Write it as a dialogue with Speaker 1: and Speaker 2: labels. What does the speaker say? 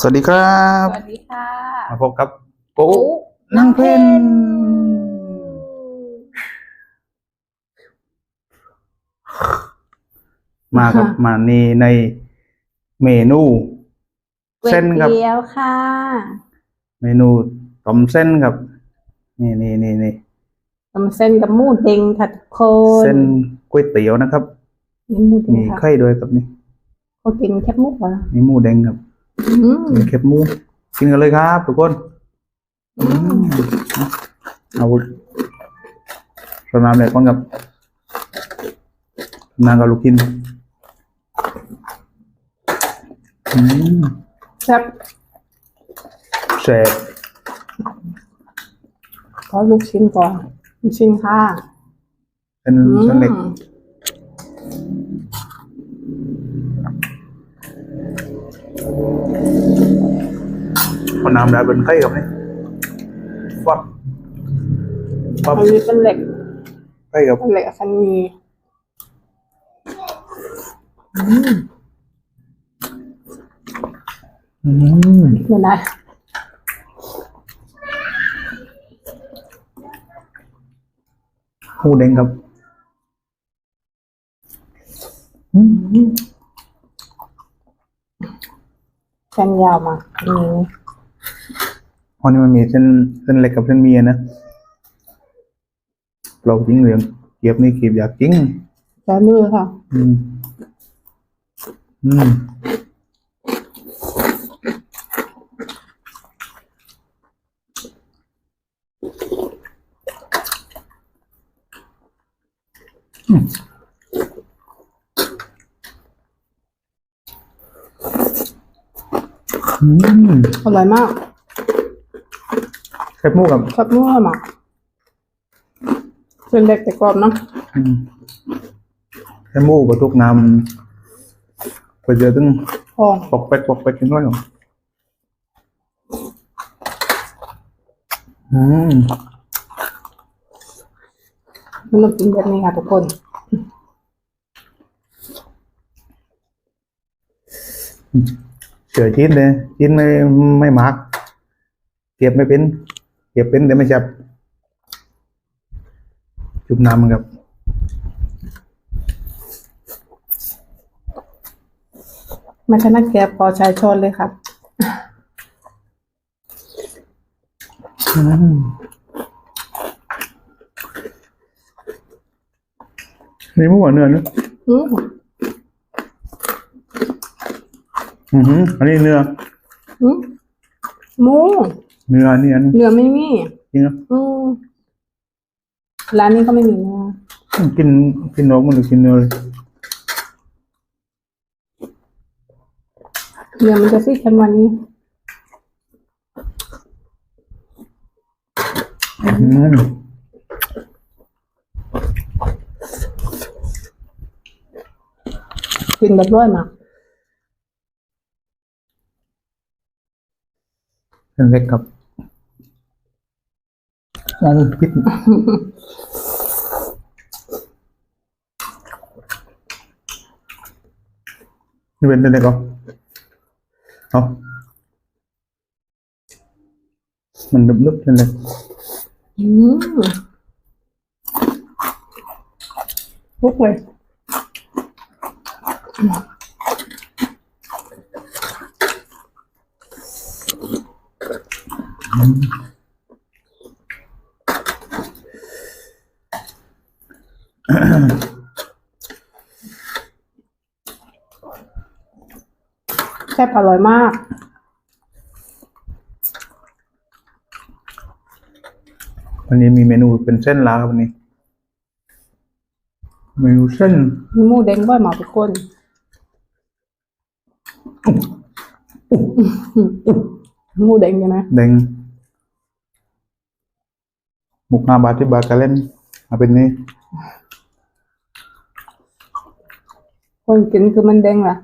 Speaker 1: สวัสดีครับ
Speaker 2: สวัสดีค่ะ
Speaker 1: มาพบกับปุ๊
Speaker 2: ปุ๊
Speaker 1: นั่งเพนมากับมานี่ในเมนู
Speaker 2: ก๋วย
Speaker 1: เส้นครับ
Speaker 2: เตี๋ยวค่ะ
Speaker 1: เมนูต้มเส้นครับ นี่นี่นี่นี่
Speaker 2: ทำเส้นกับหมูเด้งค่ะทุกคน
Speaker 1: เส้นก๋วยเตี๋ยวนะครับ
Speaker 2: นี่หมูเด้ง
Speaker 1: มี
Speaker 2: ค่ะ
Speaker 1: ไข่ด้วยครับนี่
Speaker 2: เขากินแคบหมุกเหรอ
Speaker 1: นี่หมูแดงครับ
Speaker 2: อืม
Speaker 1: มี เค็บหมูกินกันเลยครับทุกคนอืมเอาสนามเลยก่อนครับนางกับลูกกินอืม
Speaker 2: แซ่บ
Speaker 1: แซ่บ
Speaker 2: ขอลูกชิ้นก่อนลูกชิ้นค่ะ
Speaker 1: เป็น
Speaker 2: อืม
Speaker 1: เส้นเล็ก เอาน้ำได้เป็นไข่ครับนี่ฟับฟับ
Speaker 2: อันนี้เป็นเหล็ก
Speaker 1: ไข่ครับ
Speaker 2: เป็นเหล็กคันมี
Speaker 1: อืม
Speaker 2: เดี๋ยวนะ
Speaker 1: หมูแดงครับ
Speaker 2: เส้นยาวมากอันนี้
Speaker 1: เพราะนี่มันมีเส้นเส้นเล็กกับเส้นเมียนะเราจริงเหลืองเก็บนี่เก็บอยากจริง
Speaker 2: ใช้มือค่ะ
Speaker 1: อืม อืมอืม
Speaker 2: อร่อยมาก
Speaker 1: แคบหมูกับ
Speaker 2: ชอบมือมากเส้นเล็กแต่กรอบเนาะ
Speaker 1: อืมแคบหมูกับทุกน้ำไปเจอตึง
Speaker 2: พอ
Speaker 1: ปอกเป็ดปอกเป็ดกันด้วยเหรออืม
Speaker 2: มันต้องกินแบบนี้ค่ะทุกคน
Speaker 1: เสือชิ้นเลยชิ้นไม่ไม่หมักเก็บไม่เป็นเก็บเป็นแต่ไม่จับ จุ่มน้ำมันครับ
Speaker 2: ไม่ใช่นักแกะพอใช้ช้อนเลยครับ
Speaker 1: อืมนี่หมูหัวเนื้อเนอะ
Speaker 2: อืม
Speaker 1: อือหืออันนี้เนื้อ
Speaker 2: อืมหมู
Speaker 1: เนื้ออันนี้อันนี้
Speaker 2: เนื้อไม่มี
Speaker 1: จริงเหรอ
Speaker 2: อืมร้านนี้ก็ไม่มีเนื้อ
Speaker 1: กินกินนกมันหรือกินเนื้อเลย
Speaker 2: เนื้อมันจะซีดกันวันนี้
Speaker 1: อืม
Speaker 2: กินแบบร้อยมาก
Speaker 1: เป็นเล็กครับ มองพิษนี่เป็นเล็กเหรอเอามันนึบๆเป็นเล็ก
Speaker 2: อืมลุกเลย แซ่บอร่อยมาก
Speaker 1: วันนี้มีเมนูเป็นเส้นลาครับวันนี้ เมนูเส้น
Speaker 2: มีหมูเด้งด้วยหมาทุกคนหมูเด้งใช่ไหม
Speaker 1: แดงหมุกห้าบาทที่บาทกันเล่นมาเป็นนี่
Speaker 2: คนกินคือมันแดงล่ะ